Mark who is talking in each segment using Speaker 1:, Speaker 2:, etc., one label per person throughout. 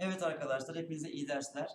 Speaker 1: Evet arkadaşlar, hepinize iyi dersler.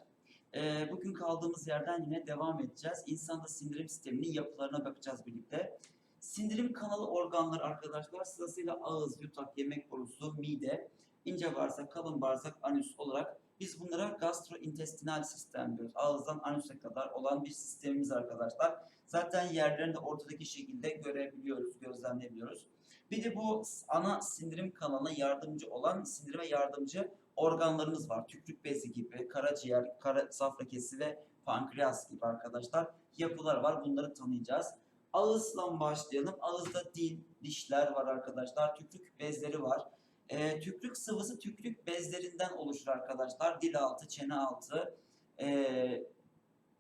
Speaker 1: Ee, bugün kaldığımız yerden yine devam edeceğiz. İnsanda sindirim sisteminin yapılarına bakacağız birlikte. Sindirim kanalı organları arkadaşlar sırasıyla ağız, yutak, yemek borusu, mide, ince bağırsak, kalın bağırsak, anüs olarak biz bunlara gastrointestinal sistem diyoruz. Ağızdan anüse kadar olan bir sistemimiz arkadaşlar. Zaten yerlerini de ortadaki şekilde görebiliyoruz, gözlemleyebiliyoruz. Bir de bu ana sindirim kanalına yardımcı olan sindirime yardımcı organlarımız var. Tükrük bezi gibi, karaciğer, kara, safra kesi ve pankreas gibi arkadaşlar yapılar var. Bunları tanıyacağız. Ağızla başlayalım. Ağızda dil, dişler var arkadaşlar. Tükrük bezleri var. Ee, tükrük sıvısı tükrük bezlerinden oluşur arkadaşlar. Dil altı, çene altı ee,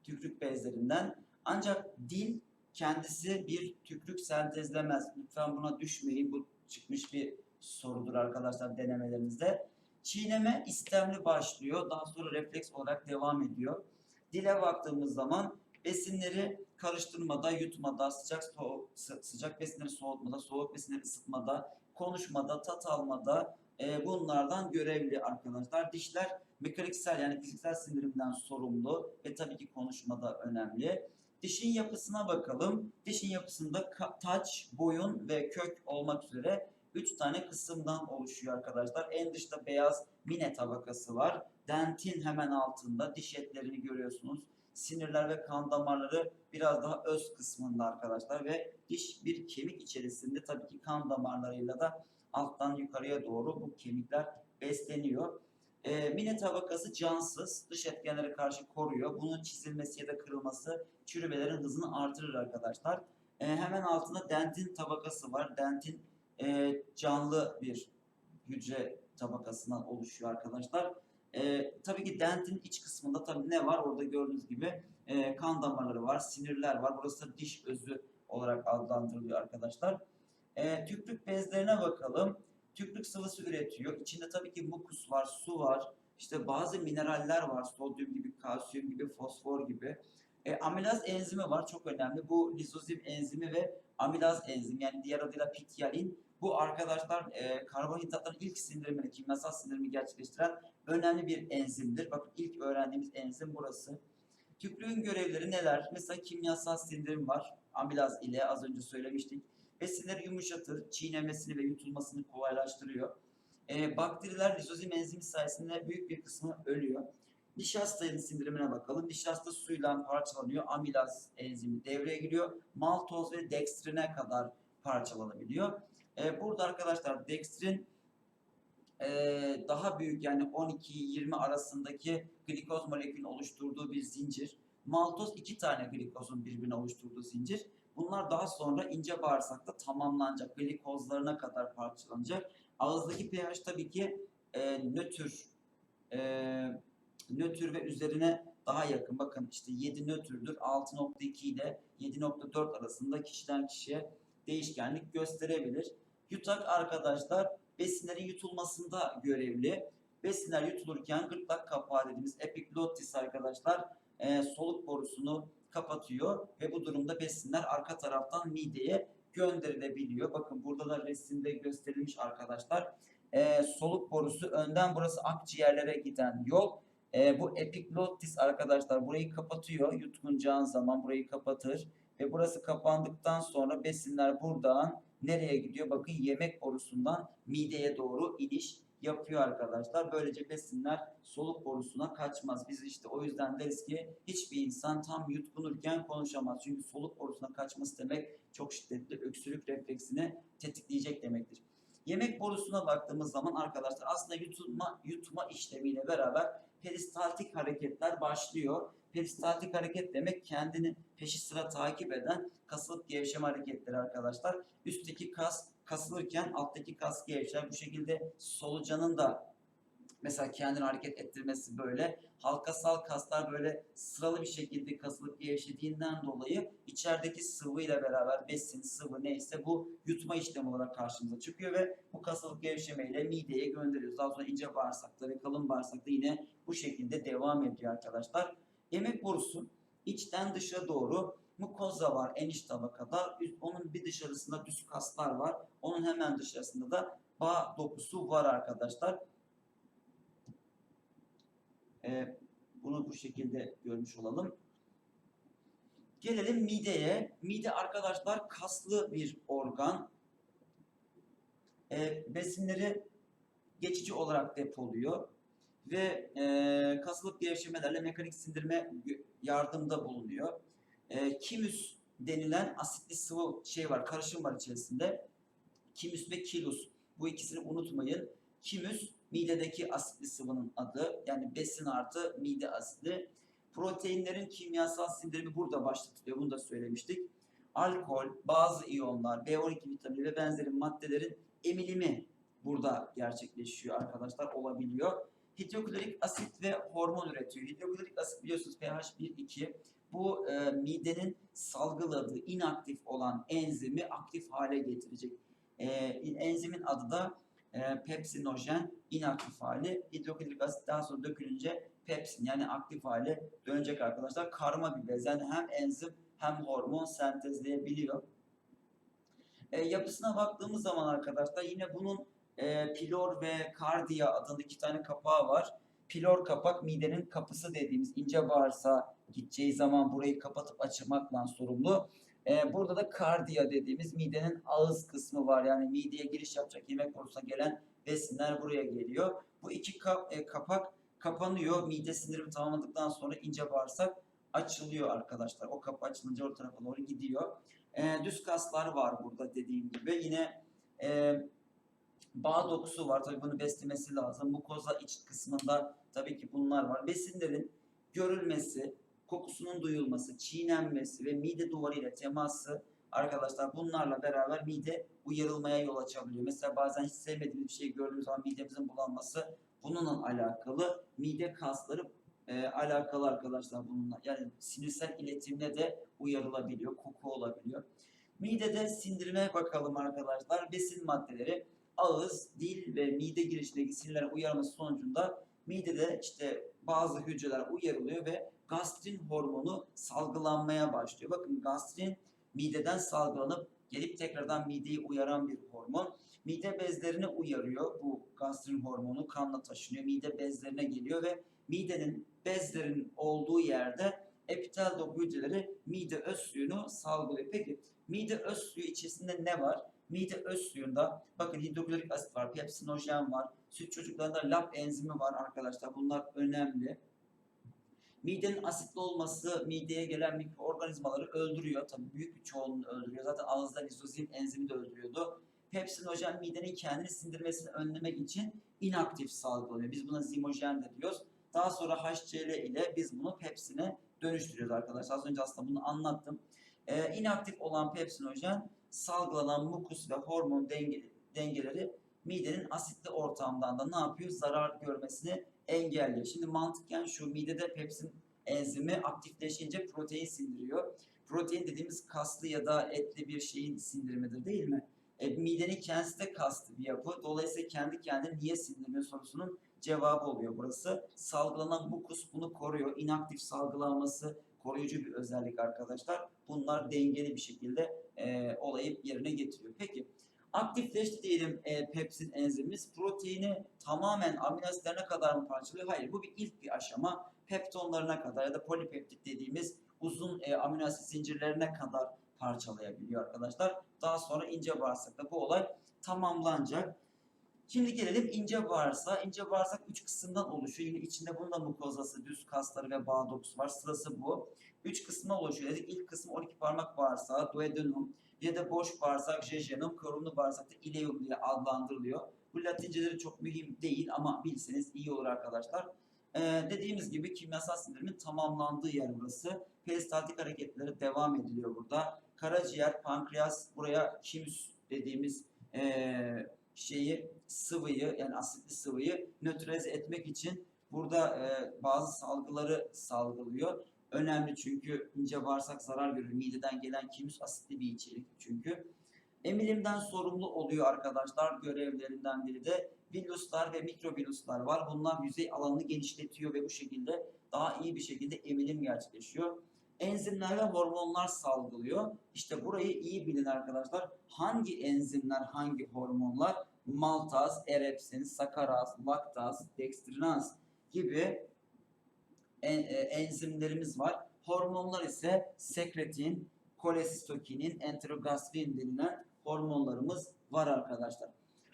Speaker 1: tükrük bezlerinden. Ancak dil kendisi bir tükrük sentezlemez. Lütfen buna düşmeyin. Bu çıkmış bir sorudur arkadaşlar denemelerinizde. Çiğneme istemli başlıyor. Daha sonra refleks olarak devam ediyor. Dile baktığımız zaman besinleri karıştırmada, yutmada, sıcak soğuk, sı- sıcak besinleri soğutmada, soğuk besinleri ısıtmada, konuşmada, tat almada e, bunlardan görevli arkadaşlar. Dişler mekaniksel yani fiziksel sindirimden sorumlu ve tabii ki konuşmada önemli. Dişin yapısına bakalım. Dişin yapısında taç, boyun ve kök olmak üzere 3 tane kısımdan oluşuyor arkadaşlar. En dışta beyaz mine tabakası var. Dentin hemen altında diş etlerini görüyorsunuz. Sinirler ve kan damarları biraz daha öz kısmında arkadaşlar ve diş bir kemik içerisinde tabii ki kan damarlarıyla da alttan yukarıya doğru bu kemikler besleniyor. Ee, mine tabakası cansız, dış etkenlere karşı koruyor. Bunun çizilmesi ya da kırılması çürümelerin hızını artırır arkadaşlar. Ee, hemen altında dentin tabakası var. Dentin e, canlı bir hücre tabakasından oluşuyor arkadaşlar. E, tabii ki dentin iç kısmında tabii ne var? Orada gördüğünüz gibi e, kan damarları var, sinirler var. Burası diş özü olarak adlandırılıyor arkadaşlar. E, tükrük bezlerine bakalım. Tükrük sıvısı üretiyor. İçinde tabii ki mukus var, su var. İşte bazı mineraller var. Sodyum gibi, kalsiyum gibi, fosfor gibi. E, amilaz enzimi var. Çok önemli. Bu lizozim enzimi ve amilaz enzimi yani diğer adıyla pityalin bu arkadaşlar e, karbonhidratların ilk sindirimini, kimyasal sindirimi gerçekleştiren önemli bir enzimdir. Bakın ilk öğrendiğimiz enzim burası. Tükrüğün görevleri neler? Mesela kimyasal sindirim var. Amilaz ile az önce söylemiştik. Besinleri yumuşatır, çiğnemesini ve yutulmasını kolaylaştırıyor. E, bakteriler lizozim enzimi sayesinde büyük bir kısmı ölüyor. Nişastanın sindirimine bakalım. Nişasta suyla parçalanıyor. Amilaz enzimi devreye giriyor. Maltoz ve dekstrine kadar parçalanabiliyor. Ee, burada arkadaşlar dekstrin ee, daha büyük yani 12-20 arasındaki glikoz molekülünün oluşturduğu bir zincir. Maltoz iki tane glikozun birbirine oluşturduğu zincir. Bunlar daha sonra ince bağırsakta tamamlanacak. Glikozlarına kadar parçalanacak. Ağızdaki pH tabii ki e, nötr e, nötr ve üzerine daha yakın. Bakın işte 7 nötrdür. 6.2 ile 7.4 arasında kişiden kişiye değişkenlik gösterebilir. Yutak arkadaşlar besinlerin yutulmasında görevli. Besinler yutulurken gırtlak kapağı dediğimiz epiglottis arkadaşlar e, soluk borusunu kapatıyor ve bu durumda besinler arka taraftan mideye gönderilebiliyor. Bakın burada da resimde gösterilmiş arkadaşlar. E, soluk borusu önden burası akciğerlere giden yol. E, bu epiglottis arkadaşlar burayı kapatıyor. Yutkunacağın zaman burayı kapatır. Ve burası kapandıktan sonra besinler buradan nereye gidiyor? Bakın yemek borusundan mideye doğru iniş yapıyor arkadaşlar. Böylece besinler soluk borusuna kaçmaz. Biz işte o yüzden deriz ki hiçbir insan tam yutkunurken konuşamaz. Çünkü soluk borusuna kaçması demek çok şiddetli öksürük refleksini tetikleyecek demektir. Yemek borusuna baktığımız zaman arkadaşlar aslında yutulma, yutma işlemiyle beraber peristaltik hareketler başlıyor. Peristaltik hareket demek kendini peşi sıra takip eden kasılıp gevşeme hareketleri arkadaşlar. Üstteki kas kasılırken alttaki kas gevşer. Bu şekilde solucanın da mesela kendini hareket ettirmesi böyle. Halkasal kaslar böyle sıralı bir şekilde kasılıp gevşediğinden dolayı içerideki sıvıyla beraber besin, sıvı neyse bu yutma işlemi olarak karşımıza çıkıyor ve bu kasılıp gevşemeyle mideye gönderiyoruz. Daha sonra ince bağırsakta ve kalın bağırsakta yine bu şekilde devam ediyor arkadaşlar. Yemek borusu içten dışa doğru mukoza var en iç tabakada. Onun bir dışarısında düz kaslar var. Onun hemen dışarısında da bağ dokusu var arkadaşlar. E, bunu bu şekilde görmüş olalım. Gelelim mideye. Mide arkadaşlar kaslı bir organ. E, besinleri geçici olarak depoluyor ve e, kasılıp gevşemelerle mekanik sindirme gö- yardımda bulunuyor. E, kimüs denilen asitli sıvı şey var, karışım var içerisinde. Kimüs ve kilus. Bu ikisini unutmayın. Kimüs midedeki asitli sıvının adı. Yani besin artı mide asidi. Proteinlerin kimyasal sindirimi burada başlatılıyor. Bunu da söylemiştik. Alkol, bazı iyonlar, B12 vitamini ve benzeri maddelerin emilimi burada gerçekleşiyor arkadaşlar olabiliyor. Hidroklorik asit ve hormon üretiyor. Hidroklorik asit biliyorsunuz pH 1-2. Bu e, midenin salgıladığı inaktif olan enzimi aktif hale getirecek. E, enzimin adı da e, pepsinojen inaktif hali. Hidroklorik asit daha sonra dökülünce pepsin yani aktif hale dönecek arkadaşlar. Karma bir bez yani hem enzim hem hormon sentezleyebiliyor. E, yapısına baktığımız zaman arkadaşlar yine bunun e, pilor ve kardiya adında iki tane kapağı var. Pilor kapak midenin kapısı dediğimiz ince bağırsağa gideceği zaman burayı kapatıp açmakla sorumlu. E, burada da kardiya dediğimiz midenin ağız kısmı var. Yani mideye giriş yapacak yemek borusuna gelen besinler buraya geliyor. Bu iki kap, e, kapak kapanıyor. Mide sindirimi tamamladıktan sonra ince bağırsak açılıyor arkadaşlar. O kapı açılınca o tarafa doğru gidiyor. E, düz kaslar var burada dediğim gibi. Yine e, bağ dokusu var. Tabii bunu beslemesi lazım. Mukoza iç kısmında tabii ki bunlar var. Besinlerin görülmesi, kokusunun duyulması, çiğnenmesi ve mide duvarı ile teması arkadaşlar bunlarla beraber mide uyarılmaya yol açabiliyor. Mesela bazen hiç sevmediğimiz bir şey gördüğümüz zaman midemizin bulanması bununla alakalı. Mide kasları e, alakalı arkadaşlar bununla. Yani sinirsel iletimle de uyarılabiliyor. Koku olabiliyor. Midede sindirime bakalım arkadaşlar. Besin maddeleri ağız, dil ve mide girişindeki sinirlere uyarması sonucunda midede işte bazı hücreler uyarılıyor ve gastrin hormonu salgılanmaya başlıyor. Bakın gastrin mideden salgılanıp gelip tekrardan mideyi uyaran bir hormon. Mide bezlerini uyarıyor bu gastrin hormonu kanla taşınıyor. Mide bezlerine geliyor ve midenin bezlerin olduğu yerde epitel doku hücreleri mide öz suyunu salgılıyor. Peki mide öz suyu içerisinde ne var? Mide öz suyunda bakın hidroklorik asit var, pepsinojen var, süt çocuklarında lap enzimi var arkadaşlar. Bunlar önemli. Midenin asitli olması mideye gelen mikroorganizmaları öldürüyor. Tabii büyük bir çoğunluğunu öldürüyor. Zaten ağızda lizozim enzimi de öldürüyordu. Pepsinojen midenin kendini sindirmesini önlemek için inaktif salgılanıyor. Biz buna zimojen de diyoruz. Daha sonra HCl ile biz bunu pepsine dönüştürüyoruz arkadaşlar. Az önce aslında bunu anlattım. Ee, inaktif olan pepsinojen salgılanan mukus ve hormon denge, dengeleri midenin asitli ortamdan da ne yapıyor? Zarar görmesini engelliyor. Şimdi mantıken şu midede pepsin enzimi aktifleşince protein sindiriyor. Protein dediğimiz kaslı ya da etli bir şeyin sindirimidir değil mi? E, midenin kendisi de kaslı bir yapı. Dolayısıyla kendi kendine niye sindirmiyor sorusunun cevabı oluyor burası. Salgılanan mukus bunu koruyor. İnaktif salgılanması koruyucu bir özellik arkadaşlar. Bunlar dengeli bir şekilde e, olayı yerine getiriyor. Peki aktifleşti diyelim e, pepsin enzimimiz. Proteini tamamen amino asitlerine kadar mı parçalıyor? Hayır. Bu bir ilk bir aşama. Peptonlarına kadar ya da polipeptit dediğimiz uzun e, amino asit zincirlerine kadar parçalayabiliyor arkadaşlar. Daha sonra ince bağırsakta bu olay tamamlanacak. Şimdi gelelim ince bağırsağa. İnce bağırsak üç kısımdan oluşuyor. Yine içinde bunun da mukozası, düz kasları ve bağ dokusu var. Sırası bu. Üç kısmına oluşuyor dedik. İlk kısmı 12 parmak bağırsağı, duodenum ya da boş bağırsak, jejunum, korunlu bağırsak da ileum diye adlandırılıyor. Bu latinceleri çok mühim değil ama bilseniz iyi olur arkadaşlar. Ee, dediğimiz gibi kimyasal sindirimin tamamlandığı yer burası. Peristaltik hareketleri devam ediliyor burada. Karaciğer, pankreas buraya kimüs dediğimiz ee, şeyi sıvıyı yani asitli sıvıyı nötralize etmek için burada e, bazı salgıları salgılıyor. Önemli çünkü ince bağırsak zarar görür. Mideden gelen kimüs asitli bir içerik çünkü. Emilimden sorumlu oluyor arkadaşlar. Görevlerinden biri de villuslar ve mikrovilluslar var. Bunlar yüzey alanını genişletiyor ve bu şekilde daha iyi bir şekilde emilim gerçekleşiyor. Enzimler ve hormonlar salgılıyor. İşte burayı iyi bilin arkadaşlar. Hangi enzimler, hangi hormonlar? Maltaz, erepsin, sakaraz, laktaz, dekstrinaz gibi en- e, enzimlerimiz var. Hormonlar ise sekretin, kolesistokinin, enterogastrin denilen hormonlarımız var arkadaşlar.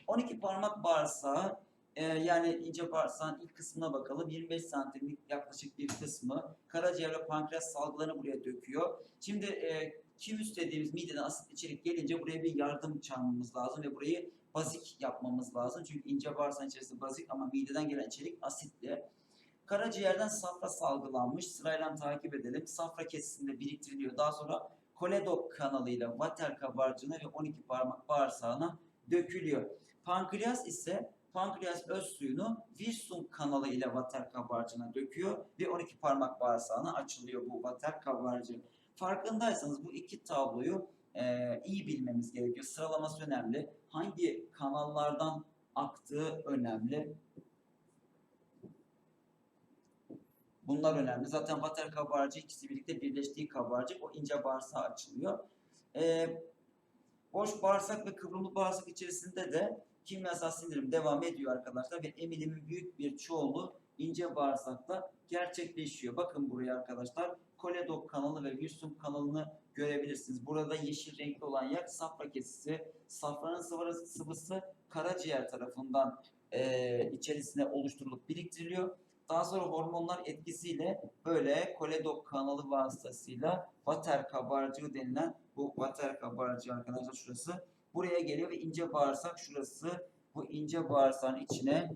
Speaker 1: 12 parmak bağırsağı e, yani ince bağırsağın ilk kısmına bakalım. 25 santimlik yaklaşık bir kısmı karaciğer ve pankreas salgılarını buraya döküyor. Şimdi e, kimüs dediğimiz mideden asit içerik gelince buraya bir yardım çağırmamız lazım ve burayı bazik yapmamız lazım. Çünkü ince bağırsağın içerisinde bazik ama mideden gelen içerik asitli. Karaciğerden safra salgılanmış. Sırayla takip edelim. Safra kesisinde biriktiriliyor. Daha sonra koledok kanalıyla vater kabarcığına ve 12 parmak bağırsağına dökülüyor. Pankreas ise pankreas öz suyunu Wirsung kanalı ile vater kabarcığına döküyor ve 12 parmak bağırsağına açılıyor bu vater kabarcığı. Farkındaysanız bu iki tabloyu e, iyi bilmemiz gerekiyor. Sıralaması önemli. Hangi kanallardan aktığı önemli. Bunlar önemli. Zaten vater kabarcığı ikisi birlikte birleştiği kabarcık o ince bağırsağa açılıyor. Ee, boş bağırsak ve kıvrımlı bağırsak içerisinde de kimyasal sindirim devam ediyor arkadaşlar ve emilimin büyük bir çoğunluğu ince bağırsakta gerçekleşiyor. Bakın buraya arkadaşlar koledok kanalı ve Wirsung kanalını görebilirsiniz. Burada yeşil renkli olan yer safra kesisi. Safranın sıvısı karaciğer tarafından e, içerisine oluşturulup biriktiriliyor. Daha sonra hormonlar etkisiyle böyle koledok kanalı vasıtasıyla vater kabarcığı denilen bu vater kabarcığı arkadaşlar şurası buraya geliyor ve ince bağırsak şurası bu ince bağırsağın içine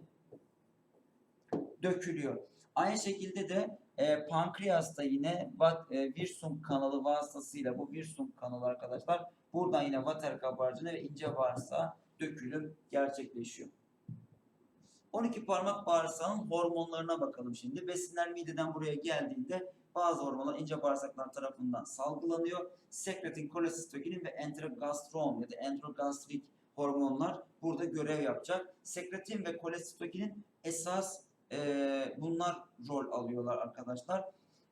Speaker 1: dökülüyor. Aynı şekilde de e, pankreasta yine vat, e, Wirsung kanalı vasıtasıyla bu Wirsung kanalı arkadaşlar buradan yine vater kabarcığına ve ince bağırsağa dökülüm gerçekleşiyor. 12 parmak bağırsağın hormonlarına bakalım şimdi. Besinler mideden buraya geldiğinde bazı hormonlar ince bağırsaklar tarafından salgılanıyor. Sekretin, kolesistokinin ve enterogastron ya da enterogastrik hormonlar burada görev yapacak. Sekretin ve kolesistokinin esas e, bunlar rol alıyorlar arkadaşlar.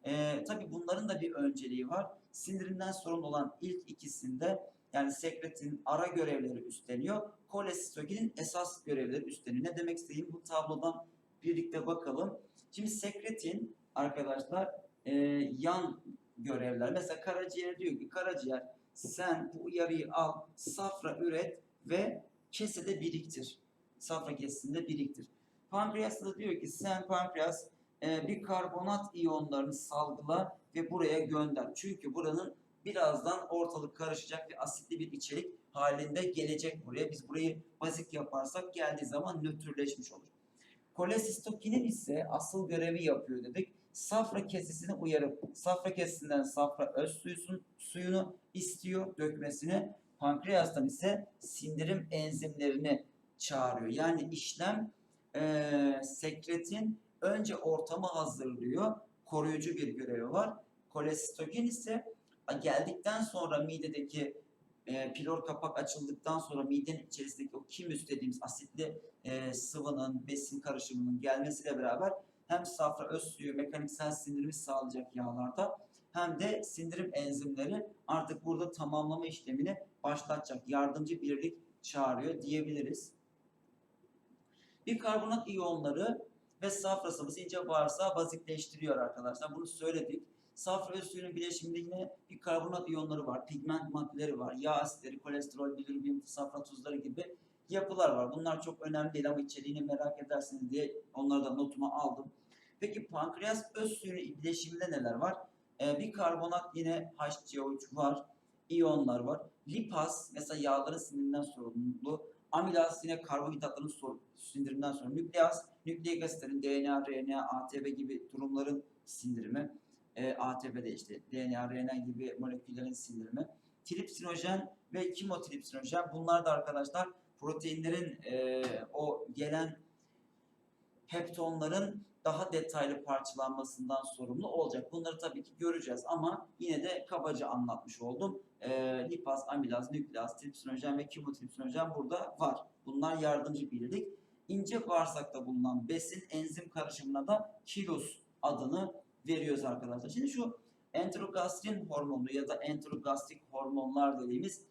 Speaker 1: E, Tabi bunların da bir önceliği var. Sindirimden sorumlu olan ilk ikisinde yani sekretin ara görevleri üstleniyor. Kolesistokinin esas görevleri üstleniyor. Ne demek istediğim bu tablodan birlikte bakalım. Şimdi sekretin arkadaşlar e, yan görevler. Mesela karaciğer diyor ki karaciğer sen bu uyarıyı al, safra üret ve kesede biriktir. Safra kesesinde biriktir. Pankreas da diyor ki sen pankreas e, bir karbonat iyonlarını salgıla ve buraya gönder. Çünkü buranın birazdan ortalık karışacak ve asitli bir içerik halinde gelecek buraya. Biz burayı bazik yaparsak geldiği zaman nötrleşmiş olur. Kolesistokinin ise asıl görevi yapıyor dedik. Safra kesesini uyarıp safra kesesinden safra öz suyusun, suyunu istiyor dökmesini. Pankreastan ise sindirim enzimlerini çağırıyor. Yani işlem eee, sekretin önce ortamı hazırlıyor. Koruyucu bir görevi var. Kolesistokin ise geldikten sonra midedeki e, pilor kapak açıldıktan sonra midenin içerisindeki o kimüs dediğimiz asitli e, sıvının, besin karışımının gelmesiyle beraber hem safra öz suyu mekaniksel sindirimi sağlayacak yağlarda hem de sindirim enzimleri artık burada tamamlama işlemini başlatacak. Yardımcı birlik çağırıyor diyebiliriz. Bikarbonat iyonları ve safra sıvısı ince bağırsağı bazikleştiriyor arkadaşlar. Bunu söyledik. Safra ve suyun bileşiminde yine bir karbonat iyonları var, pigment maddeleri var, yağ asitleri, kolesterol, bilirubin, safra tuzları gibi yapılar var. Bunlar çok önemli değil ama içeriğini merak edersiniz diye onları da notuma aldım. Peki pankreas öz suyun bileşiminde neler var? Ee, bir karbonat yine HCO3 var, iyonlar var. Lipaz mesela yağların sindiriminden sorumlu. Amilaz yine karbonhidratların sor- sindiriminden sorumlu. Nükleaz, nükleik asitlerin DNA, RNA, ATP gibi durumların sindirimi e, ATP'de işte DNA, RNA gibi moleküllerin sindirimi. Tripsinojen ve kimotripsinojen bunlar da arkadaşlar proteinlerin e, o gelen heptonların daha detaylı parçalanmasından sorumlu olacak. Bunları tabii ki göreceğiz ama yine de kabaca anlatmış oldum. E, lipaz, amilaz, nükleaz, tripsinojen ve kimotripsinojen burada var. Bunlar yardımcı birlik. İnce bağırsakta bulunan besin enzim karışımına da kilos adını veriyoruz arkadaşlar. Şimdi şu enterogastrin hormonu ya da enterogastrik hormonlar dediğimiz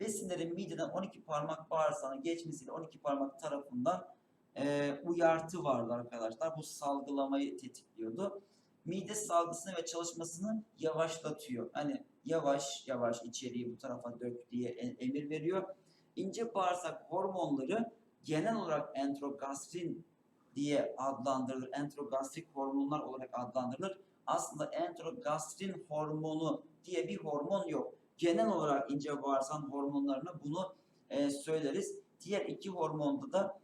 Speaker 1: besinlerin mideden 12 parmak bağırsağına geçmesiyle 12 parmak tarafından e, uyartı vardı arkadaşlar. Bu salgılamayı tetikliyordu. mide salgısını ve çalışmasını yavaşlatıyor. Hani yavaş yavaş içeriği bu tarafa dök diye e- emir veriyor. İnce bağırsak hormonları genel olarak enterogastrin diye adlandırılır. Enterogastrik hormonlar olarak adlandırılır. Aslında enterogastrin hormonu diye bir hormon yok. Genel olarak ince bağırsak hormonlarına bunu e, söyleriz. Diğer iki hormonda da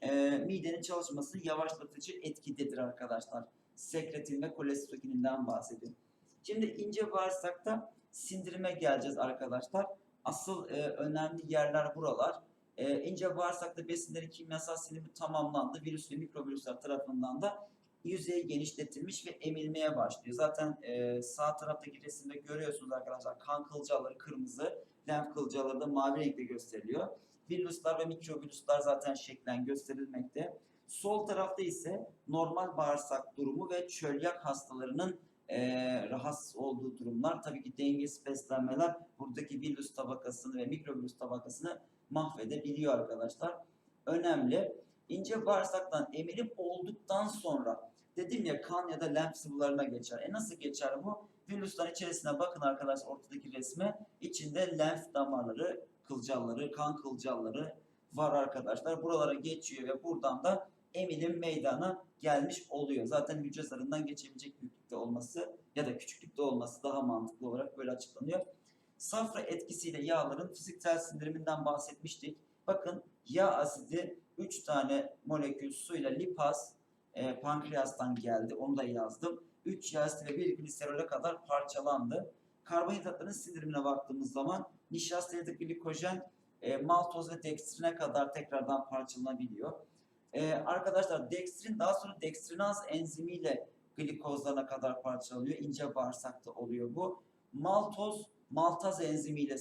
Speaker 1: e, midenin çalışmasını yavaşlatıcı etkidedir arkadaşlar. Sekretin ve kolesterolinden bahsediyorum. Şimdi ince bağırsakta sindirime geleceğiz arkadaşlar. Asıl e, önemli yerler buralar. E, ince bağırsakta besinlerin kimyasal sindirimi tamamlandı. Virüs ve mikrovirüsler tarafından da yüzey genişletilmiş ve emilmeye başlıyor. Zaten e, sağ taraftaki resimde görüyorsunuz arkadaşlar kan kılcalları kırmızı, lenf kılcalları da mavi renkte gösteriliyor. Virüsler ve mikrovirüsler zaten şeklen gösterilmekte. Sol tarafta ise normal bağırsak durumu ve çölyak hastalarının eee rahatsız olduğu durumlar. Tabii ki dengesiz beslenmeler buradaki virüs tabakasını ve mikrovirüs tabakasını mahvedebiliyor arkadaşlar. Önemli. İnce bağırsaktan emilim olduktan sonra dedim ya kan ya da lenf sıvılarına geçer. E nasıl geçer bu? Virüslerin içerisine bakın arkadaşlar ortadaki resme. İçinde lenf damarları, kılcalları, kan kılcalları var arkadaşlar. Buralara geçiyor ve buradan da emilim meydana gelmiş oluyor. Zaten hücre zarından geçebilecek büyüklükte olması ya da küçüklükte olması daha mantıklı olarak böyle açıklanıyor. Safra etkisiyle yağların fiziksel sindiriminden bahsetmiştik. Bakın yağ asidi 3 tane molekül suyla lipaz e, pankreastan geldi. Onu da yazdım. 3 yağ ve 1 gliserole kadar parçalandı. Karbonhidratların sindirimine baktığımız zaman nişasta ya da glikojen e, maltoz ve dekstrine kadar tekrardan parçalanabiliyor. E, arkadaşlar dekstrin daha sonra dekstrinaz enzimiyle glikozlarına kadar parçalanıyor. İnce bağırsakta oluyor bu. Maltoz maltaz enzimiyle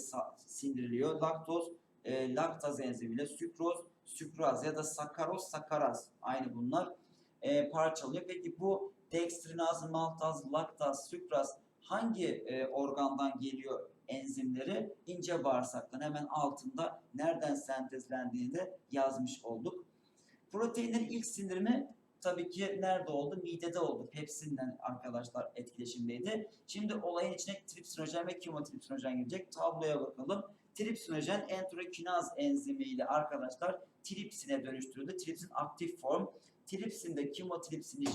Speaker 1: sindiriliyor. Laktoz e, laktaz enzimiyle, sükroz sükraz ya da sakaroz sakaraz aynı bunlar e, parçalıyor. Peki bu dekstrinaz, maltaz, laktaz, sükraz hangi e, organdan geliyor enzimleri? İnce bağırsaktan hemen altında nereden sentezlendiğini de yazmış olduk. Proteinlerin ilk sindirimi tabii ki nerede oldu? Midede oldu. Pepsinden arkadaşlar etkileşimdeydi. Şimdi olayın içine tripsinojen ve kimotripsinojen girecek. Tabloya bakalım. Tripsinojen enterokinaz enzimiyle arkadaşlar tripsine dönüştürüldü. Tripsin aktif form. Tripsinde kimotripsini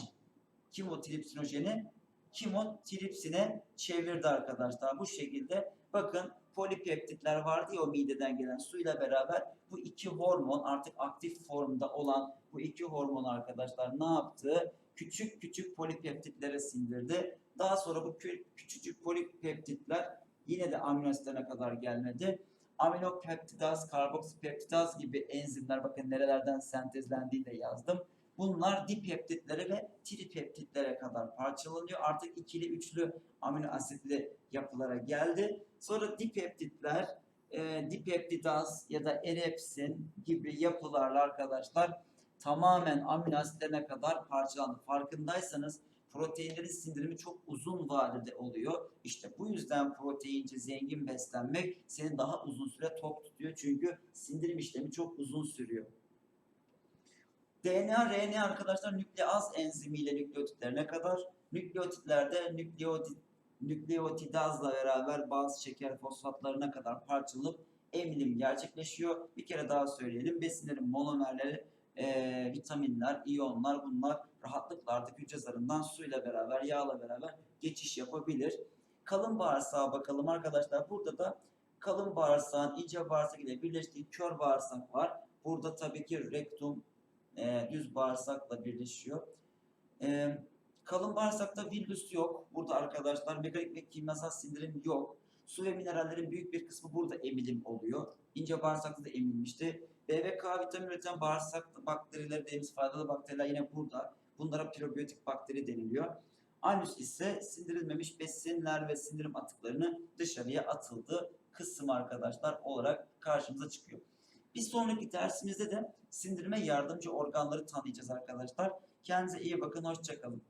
Speaker 1: kimotripsinojeni kimotripsine çevirdi arkadaşlar. Bu şekilde bakın polipeptitler vardı ya o mideden gelen suyla beraber bu iki hormon artık aktif formda olan bu iki hormon arkadaşlar ne yaptı? Küçük küçük polipeptitlere sindirdi. Daha sonra bu kü- küçücük polipeptitler yine de amino kadar gelmedi. Aminopeptidaz, karboksipeptidaz gibi enzimler bakın nerelerden sentezlendiğini de yazdım. Bunlar dipeptitlere ve tripeptitlere kadar parçalanıyor. Artık ikili üçlü amino asitli yapılara geldi. Sonra dipeptitler, e, dipeptidaz ya da erepsin gibi yapılarla arkadaşlar tamamen amino asitlerine kadar parçalandı. Farkındaysanız proteinlerin sindirimi çok uzun vadede oluyor. İşte bu yüzden proteinci zengin beslenmek seni daha uzun süre tok tutuyor. Çünkü sindirim işlemi çok uzun sürüyor. DNA, RNA arkadaşlar nükleaz enzimiyle nükleotitlerine kadar. Nükleotitlerde nükleotit, nükleotidazla beraber bazı şeker fosfatlarına kadar parçalanıp emilim gerçekleşiyor. Bir kere daha söyleyelim. Besinlerin monomerleri, e, vitaminler, iyonlar bunlar rahatlıkla artık hücre zarından suyla beraber, yağla beraber geçiş yapabilir. Kalın bağırsağa bakalım arkadaşlar. Burada da kalın bağırsağın ince bağırsak ile birleştiği kör bağırsak var. Burada tabii ki rektum e, düz bağırsakla birleşiyor. E, kalın bağırsakta villus yok. Burada arkadaşlar mekanik ve kimyasal sindirim yok. Su ve minerallerin büyük bir kısmı burada emilim oluyor. İnce bağırsakta da emilmişti. B ve K vitamin üreten bağırsak bakterileri dediğimiz faydalı bakteriler yine burada. Bunlara probiyotik bakteri deniliyor. Anüs ise sindirilmemiş besinler ve sindirim atıklarını dışarıya atıldığı kısım arkadaşlar olarak karşımıza çıkıyor. Bir sonraki dersimizde de sindirime yardımcı organları tanıyacağız arkadaşlar. Kendinize iyi bakın, hoşçakalın.